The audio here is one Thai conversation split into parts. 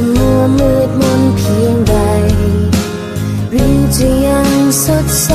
จะมัวมืดมนเพียงใด หรือจะยังสดใส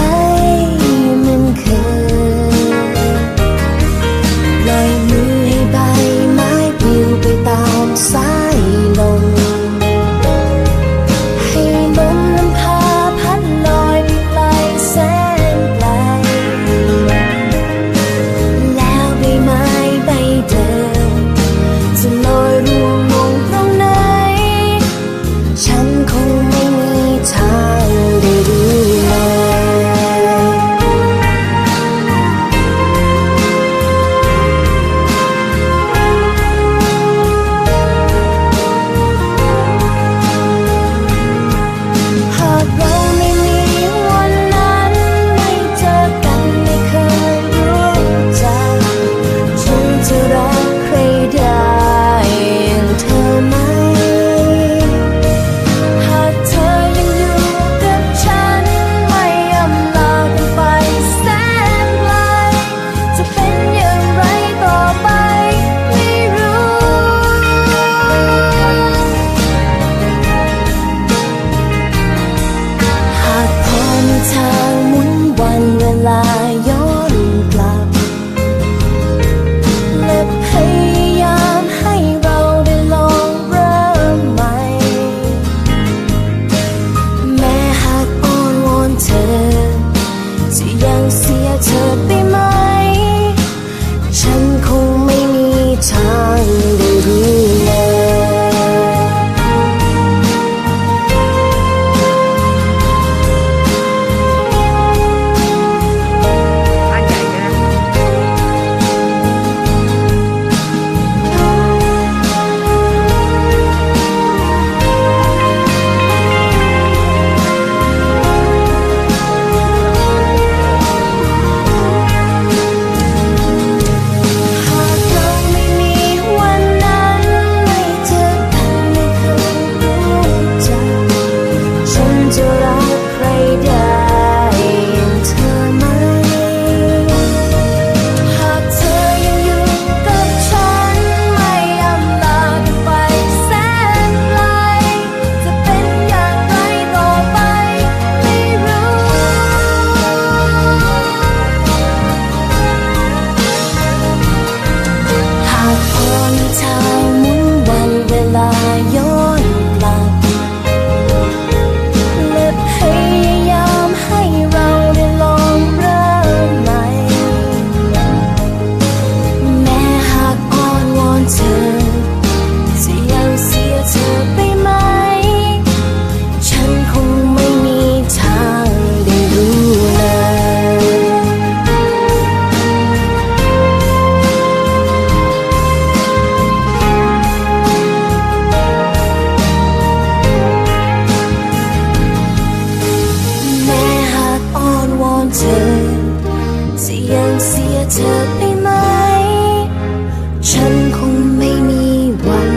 ฉันคงไม่มีวัน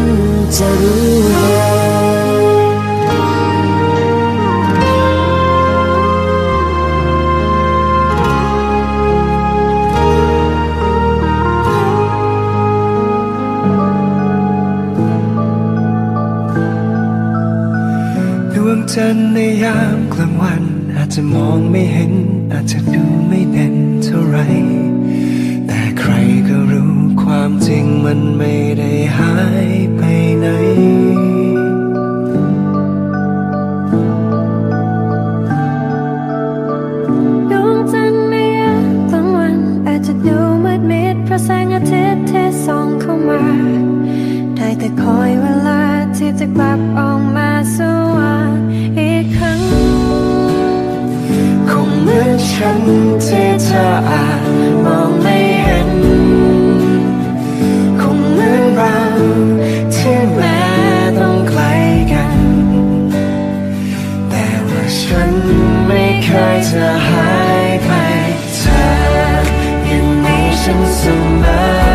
จะรู้เลยดวงจันทร์ในยามกลางวัน อาจจะมองไม่เห็น อาจจะดูไม่เด่นเท่าไร มันไม่ได้หายไปไหน ดวงจันทร์ในยามกลางวันอาจจะดูมืดมิดเพราะแสงอาทิตย์ที่ส่องเข้ามา ได้แต่คอยเวลาที่จะกลับออกมาสว่างอีกครั้ง คงเหมือนฉันที่เธออาจ เคยจะหายไปเธอยังมีฉันเสมอ